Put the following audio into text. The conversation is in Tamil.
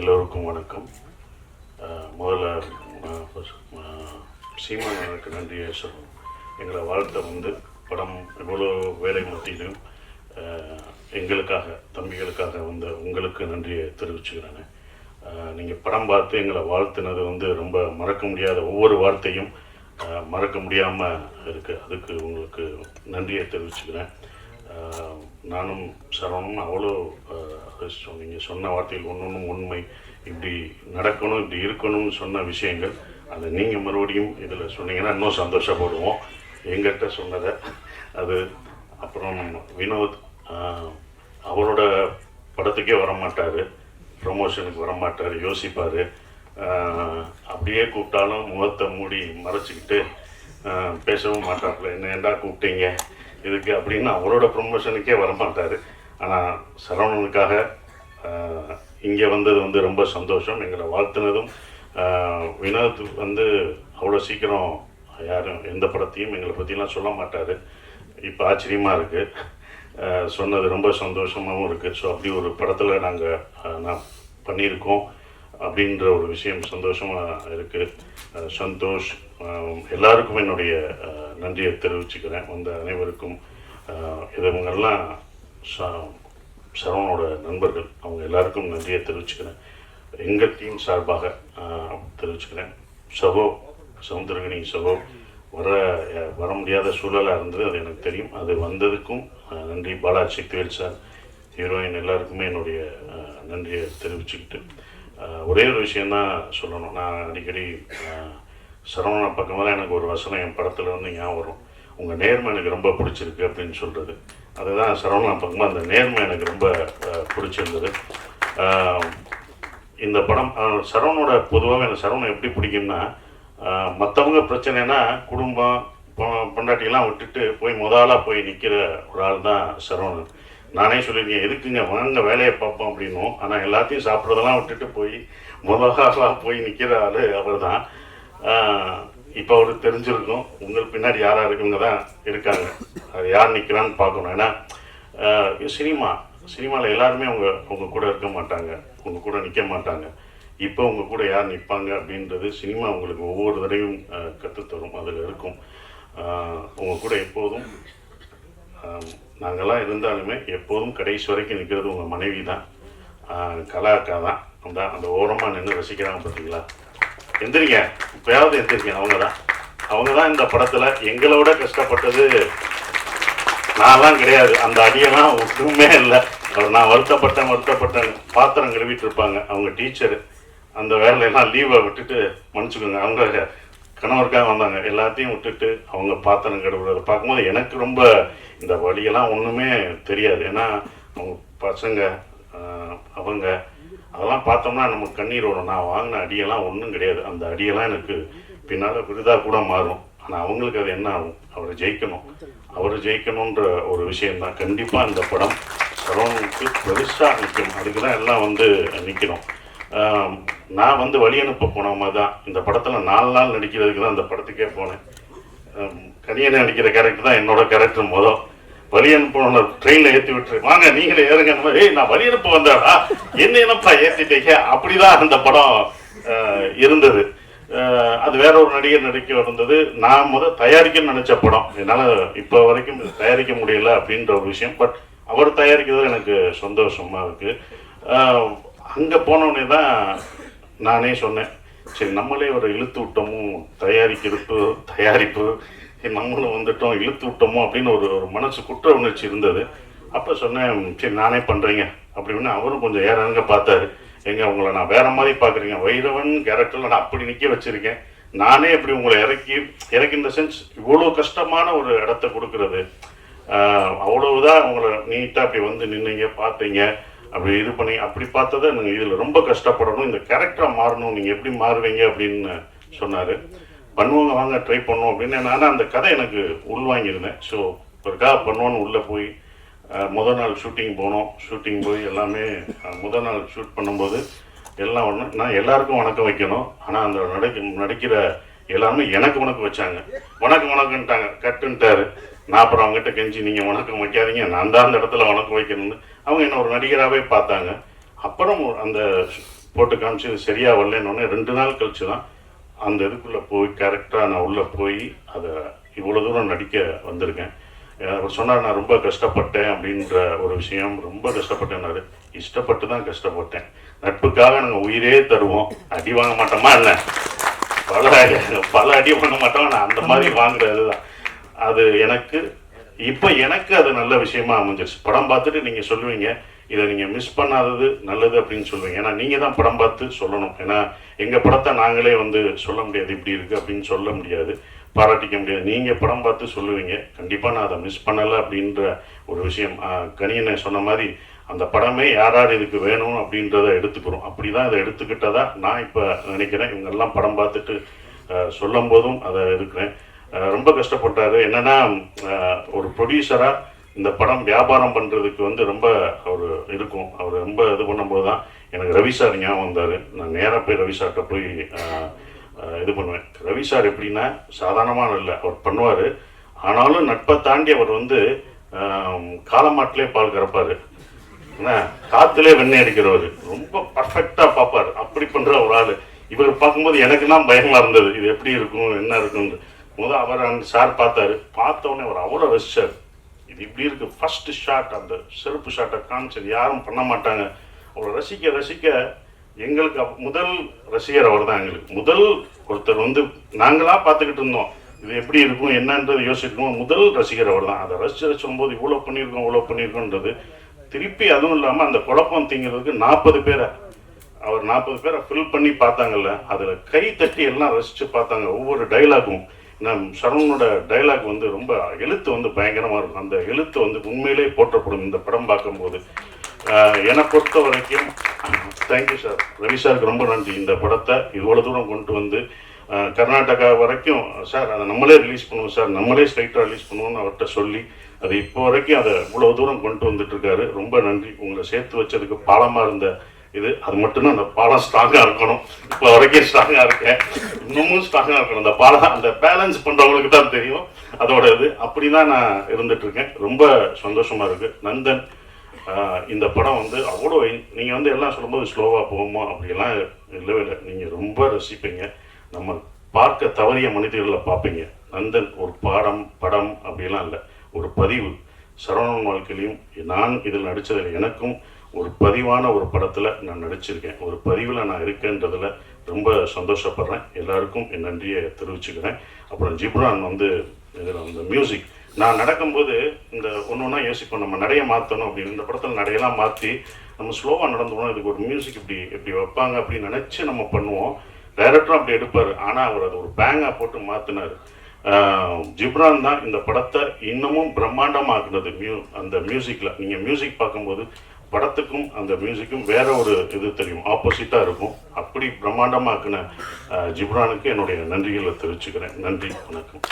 எல்லோருக்கும் வணக்கம். முதல்ல அஹ், நன்றியை சொல்லணும். எங்களை வாழ்த்த வந்து படம் இவ்வளோ வேலை மத்தியிலும் எங்களுக்காக தம்பிகளுக்காக வந்த உங்களுக்கு நன்றியை தெரிவிச்சுக்கிறேன். நீங்கள் படம் பார்த்து எங்களை வாழ்த்தினது வந்து ரொம்ப மறக்க முடியாத ஒவ்வொரு வார்த்தையும் மறக்க முடியாமல் இருக்குது அதுக்கு உங்களுக்கு நன்றியை தெரிவிச்சுக்கிறேன். நானும் சரவணும் அவ்வளோ நீங்கள் சொன்ன வார்த்தையில் ஒன்று உண்மை. இப்படி நடக்கணும் இப்படி இருக்கணும்னு சொன்ன விஷயங்கள் அதை நீங்கள் மறுபடியும் இதில் சொன்னீங்கன்னா இன்னும் சந்தோஷப்படுவோம். எங்கிட்ட சொன்னதை. அது அப்புறம் வினோத் அவரோட படத்துக்கே வரமாட்டார். ப்ரொமோஷனுக்கு வரமாட்டார் யோசிப்பார். அப்படியே கூப்பிட்டாலும் முகத்தை மூடி மறைச்சிக்கிட்டு பேசவும் மாட்டாப்புல. என்ன ஏன்டா கூப்பிட்டீங்க? இதுக்கு அப்படின்னு அவரோட ப்ரொமோஷனுக்கே வரமாட்டார். ஆனால் சரவணனுக்காக இங்கே வந்தது வந்து ரொம்ப சந்தோஷம். எங்களை வாழ்த்துனதும் வினோத் வந்து அவ்வளோ சீக்கிரம் யாரும் எந்த படத்தையும் எங்களை பற்றிலாம் சொல்ல மாட்டார். இப்போ ஆச்சரியமாக இருக்குது சொன்னது ரொம்ப சந்தோஷமாகவும் இருக்குது ஸோ அப்படி ஒரு படத்தில் நாங்கள் நான் பண்ணியிருக்கோம். அப்படின்ற ஒரு விஷயம் சந்தோஷமாக இருக்குது சந்தோஷ் எல்லாருக்கும் என்னுடைய நன்றியை தெரிவிச்சுக்கிறேன். வந்த அனைவருக்கும் இதுவங்கெல்லாம் ச- சரவணோட நண்பர்கள். அவங்க எல்லாருக்கும் நன்றியை தெரிவிச்சுக்கிறேன். எங்கள் டீம் சார்பாக தெரிவிச்சுக்கிறேன். சகோ சவுந்தரகனி சகோ வர வர முடியாத சூழலாக இருந்தது அது எனக்கு தெரியும். அது வந்ததுக்கும் நன்றி. பாலாஜி சக்திவேல் சார் ஹீரோயின் எல்லாருக்குமே என்னுடைய நன்றியை தெரிவிச்சுக்கிட்டு ஒரே ஒரு விஷயந்தான் சொல்லணும். நான் அடிக்கடி சரவண பக்கமாக தான் எனக்கு ஒரு வசனம் என் படத்தில் வந்து ஞாபகம் வரும். உங்கள் நேர்மை எனக்கு ரொம்ப பிடிச்சிருக்கு அப்படின்னு சொல்கிறது அதுதான் சரவணா பக்கமாக அந்த நேர்மை எனக்கு ரொம்ப பிடிச்சிருந்தது. இந்த படம் சரவணோட பொதுவாக எனக்கு சரவணம் எப்படி பிடிக்கும்னா மற்றவங்க பிரச்சனைனா குடும்பம் பொ- பொண்டாட்டியெல்லாம் விட்டுட்டு போய் முதலாக போய் நிற்கிற ஒரு ஆள் தான் சரவணன். நானே சொல்லியிருக்கேன் எதுக்குங்க வாங்க வேலையை பார்ப்போம் அப்படின்னும். ஆனால் எல்லாத்தையும் சாப்பிட்றதெல்லாம் விட்டுட்டு போய் முதலாக போய் நிற்கிற ஆள் அவர் தான் இப்போ அவருக்கு தெரிஞ்சிருக்கும். உங்கள் பின்னாடி யாராக இருக்கவங்க தான் இருக்காங்க. அது யார் நிற்கிறான்னு பார்க்கணும். ஏன்னா சினிமா சினிமாவில் எல்லாருமே அவங்க உங்க கூட இருக்க மாட்டாங்க. உங்க கூட நிற்க மாட்டாங்க. இப்போ உங்க கூட யார் நிற்பாங்க அப்படின்றது சினிமா உங்களுக்கு ஒவ்வொரு தடவையும் கற்றுத்தரும் அதில் இருக்கும். உங்கள் உங்க கூட எப்போதும் ஆஹ் நாங்கெல்லாம் இருந்தாலுமே எப்போதும் கடைசி வரைக்கும் நிற்கிறது உங்கள் மனைவி தான் ஆஹ் கலா அக்கா தான் அந்த அந்த ஓரமாக நின்று ரசிக்கிறாங்க பார்த்தீங்களா எந்திரிங்க. இப்போயாவது எந்திரிங்க. அவங்க தான் அவங்க தான் இந்த படத்தில் எங்களோட கஷ்டப்பட்டது. நான்லாம் கிடையாது. அந்த அடியெல்லாம் ஒன்றுமே இல்லை. அவர் நான் வருத்தப்பட்டேன் வருத்தப்பட்டேன் பாத்திரம் கழுவிட்டு இருப்பாங்க. அவங்க டீச்சரு. அந்த வேலையெல்லாம் லீவை விட்டுட்டு மன்னிச்சுக்கோங்க. அவங்க கணவருக்காக வந்தாங்க. எல்லாத்தையும் விட்டுட்டு அவங்க பாத்திரம் கழுவுறதை பார்க்கும்போது எனக்கு ரொம்ப இந்த வழியெல்லாம் ஒன்றுமே தெரியாது. ஏன்னா அவங்க பசங்க அவங்க அதெல்லாம் பார்த்தோம்னா நமக்கு கண்ணீர் வரும். நான் வாங்கின அடியெல்லாம் ஒன்றும் கிடையாது. அந்த அடியெல்லாம் எனக்கு பின்னால் விருதாக கூட மாறும். ஆனால் அவங்களுக்கு அது என்ன ஆகும்? அவரை ஜெயிக்கணும். அவர் ஜெயிக்கணுன்ற ஒரு விஷயம்தான். கண்டிப்பாக இந்த படம் சரவணனுக்கு பெருசாக நிற்கும் அதுக்கு தான் எல்லாம் வந்து நிற்கணும் நான் வந்து வழி அனுப்ப போனவங்க தான். இந்த படத்தில் நாலு நாள் நடிக்கிறதுக்கு தான் அந்த படத்துக்கே போனேன். கனியனை நடிக்கிற கேரக்டர் தான் என்னோட கேரக்டர் முதல். வழி அனுப்பணும் ட்ரெயினில் ஏற்றி விட்டுரு. வாங்க நீங்களே ஏறுங்க. ஏய் நான் வழி அனுப்ப வந்தாடா என்ன என்னப்பா ஏற்றிட்டீங்க அப்படிதான் அந்த படம் இருந்தது. அது வேற ஒரு நடிகர் நடிக்க இருந்தது நான் முத தயாரிக்கணும்னு நினச்ச படம். என்னால் இப்போ வரைக்கும் தயாரிக்க முடியல அப்படின்ற ஒரு விஷயம். பட் அவர் தயாரிக்கிறது எனக்கு சந்தோஷமாக இருக்குது அங்கே போனோடனே தான் நானே சொன்னேன். சரி நம்மளே ஒரு இழுத்து விட்டமும் தயாரிக்கிறது தயாரிப்பு. நம்மளும் வந்துட்டோம் இழுத்து விட்டோமோ அப்படின்னு ஒரு ஒரு மனசு குற்ற உணர்ச்சி இருந்தது. அப்போ சொன்னேன் சரி நானே பண்ணுறேங்க அப்படின்னு அவரும் கொஞ்சம் ஏறங்க பார்த்தாரு. எங்க உங்களை நான் வேற மாதிரி பார்க்குறீங்க. வைரவன் கேரக்டரில் நான் அப்படி நிற்க வச்சிருக்கேன். நானே இப்படி உங்களை இறக்கி இறக்கி இந்த சென்ஸ் இவ்வளோ கஷ்டமான ஒரு இடத்த கொடுக்கறது. அவ்வளவுதான் உங்களை நீட்டாக அப்படி வந்து நின்னீங்க பார்த்தீங்க. அப்படி இது பண்ணி அப்படி பார்த்ததை நீங்கள் இதில் ரொம்ப கஷ்டப்படணும் இந்த கேரக்டராக மாறணும் நீங்கள் எப்படி மாறுவீங்க அப்படின்னு சொன்னார். பண்ணுவாங்க வாங்க ட்ரை பண்ணுவோம் அப்படின்னு. நான் அந்த கதை எனக்கு உள்வாங்கியிருந்தேன் ஸோ ஒருக்காக பண்ணுவோன்னு உள்ளே போய் முதல் நாள் ஷூட்டிங் போனோம். ஷூட்டிங் போய் எல்லாமே முதல் நாள் ஷூட் பண்ணும்போது எல்லாம் ஒன்று நான் எல்லாருக்கும் வணக்கம் வைக்கணும். ஆனால் அந்த நடிக்க நடிக்கிற எல்லாருமே எனக்கு வணக்கம் வச்சாங்க. வணக்கம் வணக்கம்ட்டாங்க. கட்டுன்ட்டாரு. நான் அப்புறம் அவங்ககிட்ட கெஞ்சி நீங்கள் வணக்கம் வைக்காதீங்க. நான் தான் அந்த இடத்துல வணக்கம் வைக்கணும்னு. அவங்க என்ன ஒரு நடிகராகவே பார்த்தாங்க. அப்புறம் அந்த போட்டு காமிச்சு இது சரியாக வரலன்னு ரெண்டு நாள் கழிச்சு தான் அந்த இதுக்குள்ளே போய் கரெக்டாக நான் உள்ளே போய் அதை இவ்வளோ தூரம் நடிக்க வந்திருக்கேன். அவர் சொன்னார் நான் ரொம்ப கஷ்டப்பட்டேன் அப்படின்ற ஒரு விஷயம் ரொம்ப கஷ்டப்பட்டேன்னாரு. இஷ்டப்பட்டு தான் கஷ்டப்பட்டேன். நட்புக்காக நாங்கள் உயிரே தருவோம். அடி வாங்க மாட்டோமா என்ன? பல பல அடி வாங்க மாட்டோம்? நான் அந்த மாதிரி வாங்குறது தான் அது எனக்கு இப்போ எனக்கு அது நல்ல விஷயமா அமைஞ்சிருச்சு. படம் பார்த்துட்டு நீங்கள் சொல்லுவீங்க இதை நீங்கள் மிஸ் பண்ணாதது நல்லது அப்படின்னு சொல்லுவீங்க. ஏன்னா நீங்கள் தான் படம் பார்த்து சொல்லணும். ஏன்னா எங்கள் படத்தை நாங்களே வந்து சொல்ல முடியாது இப்படி இருக்குது அப்படின்னு சொல்ல முடியாது பாராட்டிக்க முடியாது. நீங்கள் படம் பார்த்து சொல்லுவீங்க. கண்டிப்பாக நான் அதை மிஸ் பண்ணலை அப்படின்ற ஒரு விஷயம். கனியனை சொன்ன மாதிரி அந்த படமே யார் யார் இதுக்கு வேணும் அப்படின்றத எடுத்துக்கிறோம். அப்படி தான் இதை எடுத்துக்கிட்டதா நான் இப்போ நினைக்கிறேன். இவங்கெல்லாம் படம் பார்த்துட்டு சொல்லும் போதும் அதை இருக்கிறேன் ரொம்ப கஷ்டப்பட்டார். என்னன்னா ஒரு ப்ரொடியூசராக இந்த படம் வியாபாரம் பண்ணுறதுக்கு வந்து ரொம்ப அவர் இருக்கும். அவர் ரொம்ப இது பண்ணும்போது தான் எனக்கு ரவி சார் ஞாபகம் வந்தார். நான் நேராக போய் ரவி சார்கிட்ட போய் இது பண்ணுவேன். ரவி சார் எப்படின்னா சாதாரணமான இல்லை. அவர் பண்ணுவார். ஆனாலும் நட்பை தாண்டி அவர் வந்து காலமாட்டிலே பால் கறப்பாரு. என்ன காற்றுலேயே வெண்ணெய் அடிக்கிறவர். ரொம்ப பர்ஃபெக்டாக பார்ப்பாரு. அப்படி பண்ணுற ஒரு ஆள். இவர் பார்க்கும்போது எனக்குலாம் பயமாக இருந்தது. இது எப்படி இருக்கும்? என்ன இருக்குன்னு முதல் அவர் அந்த சார் பார்த்தாரு. பார்த்தோன்னே அவர் அவ்வளோ ரசிச்சார் இது இப்படி இருக்கு. ஃபர்ஸ்ட் ஷாட் அந்த செருப்பு ஷாட்டை காமிச்சது. யாரும் பண்ண மாட்டாங்க. அவரை ரசிக்க ரசிக்க எங்களுக்கு முதல் ரசிகர் அவர் தான் எங்களுக்கு. முதல் ஒருத்தர் வந்து நாங்களா பார்த்துக்கிட்டு இருந்தோம். இது எப்படி இருக்கும் என்னன்றது யோசிச்சிருக்கோம் முதல் ரசிகர் அவர் தான் அதை ரசிச்சு ரசிக்கும் இவ்வளோ பண்ணியிருக்கோம் இவ்வளோ பண்ணியிருக்கோன்றது திருப்பி அதுவும் இல்லாமல் அந்த குழப்பம் திங்கிறதுக்கு நாற்பது பேரை அவர் நாற்பது பேரை ஃபில் பண்ணி பார்த்தாங்கல்ல. அதில் கை தட்டி எல்லாம் ரசித்து பார்த்தாங்க. ஒவ்வொரு டைலாகும் நம் சரவணனோட டைலாக் வந்து ரொம்ப எழுத்து வந்து பயங்கரமாக இருக்கும். அந்த எழுத்து வந்து உண்மையிலே போற்றப்படும் இந்த படம் பார்க்கும்போது. என்னை பொறுத்த வரைக்கும் தேங்க்யூ சார் ரவி சாருக்கு ரொம்ப நன்றி. இந்த படத்தை இவ்வளோ தூரம் கொண்டு வந்து கர்நாடகா வரைக்கும் சார் அதை நம்மளே ரிலீஸ் பண்ணுவோம் சார் நம்மளே ஸ்ட்ரைட்டாக ரிலீஸ் பண்ணுவோம்னு அவர்கிட்ட சொல்லி அது இப்போ வரைக்கும் அதை இவ்வளோ தூரம் கொண்டு வந்துட்டு இருக்காரு. ரொம்ப நன்றி. உங்களை சேர்த்து வச்சதுக்கு பாலமாக இருந்த இது அது மட்டும்தான் அந்த பாலம் ஸ்ட்ராங்காக இருக்கணும். இப்போ வரைக்கும் ஸ்ட்ராங்காக இருக்கேன். இன்னமும் ஸ்ட்ராங்காக இருக்கணும். அந்த பாலம் அந்த பேலன்ஸ் பண்ணுறவங்களுக்கு தான் தெரியும். அதோட இது அப்படி தான் நான் இருந்துட்டுருக்கேன் ரொம்ப சந்தோஷமாக இருக்குது நந்தன் இந்த படம் வந்து அவ்வளோ நீங்கள் வந்து எல்லாம் சொல்லும்போது ஸ்லோவாக போகுமோ அப்படிலாம் இல்லவே இல்லை. நீங்கள் ரொம்ப ரசிப்பீங்க. நம்ம பார்க்க தவறிய மனிதர்களை பார்ப்பீங்க. நந்தன் ஒரு பாடம் படம் அப்படிலாம் இல்லை. ஒரு பதிவு. சரவணன் வாழ்க்கையிலையும் நான் இதில் நடித்ததில் எனக்கும் ஒரு பதிவான ஒரு படத்தில் நான் நடிச்சிருக்கேன். ஒரு பதிவில் நான் இருக்கேன்றதில் ரொம்ப சந்தோஷப்படுறேன். எல்லாருக்கும் என் நன்றியை தெரிவிச்சுக்கிறேன். அப்புறம் ஜிப்ரான் வந்து இதில் அந்த மியூசிக் நான் நடக்கும்போது இந்த ஒன்று ஒன்றா யோசிப்போம். நம்ம நடைய மாற்றணும் அப்படின்னு. இந்த படத்தில் நடையெல்லாம் மாற்றி நம்ம ஸ்லோவாக நடந்து போனோம் இதுக்கு ஒரு மியூசிக் இப்படி இப்படி வைப்பாங்க அப்படின்னு நினச்சி நம்ம பண்ணுவோம். டைரக்டரும் அப்படி எடுப்பார். ஆனால் அவர் அது ஒரு பேங்காக போட்டு மாற்றினார் ஜிப்ரான் தான் இந்த படத்தை இன்னமும் பிரம்மாண்டமாக்குனது மியூ அந்த மியூசிக்கில் நீங்கள் மியூசிக் பார்க்கும்போது படத்துக்கும் அந்த மியூசிக்கும் வேற ஒரு இது தெரியும். ஆப்போசிட்டாக இருக்கும். அப்படி பிரம்மாண்டமாக்குன ஜிப்ரானுக்கு என்னுடைய நன்றிகளை தெரிவிச்சுக்கிறேன். நன்றி. வணக்கம்.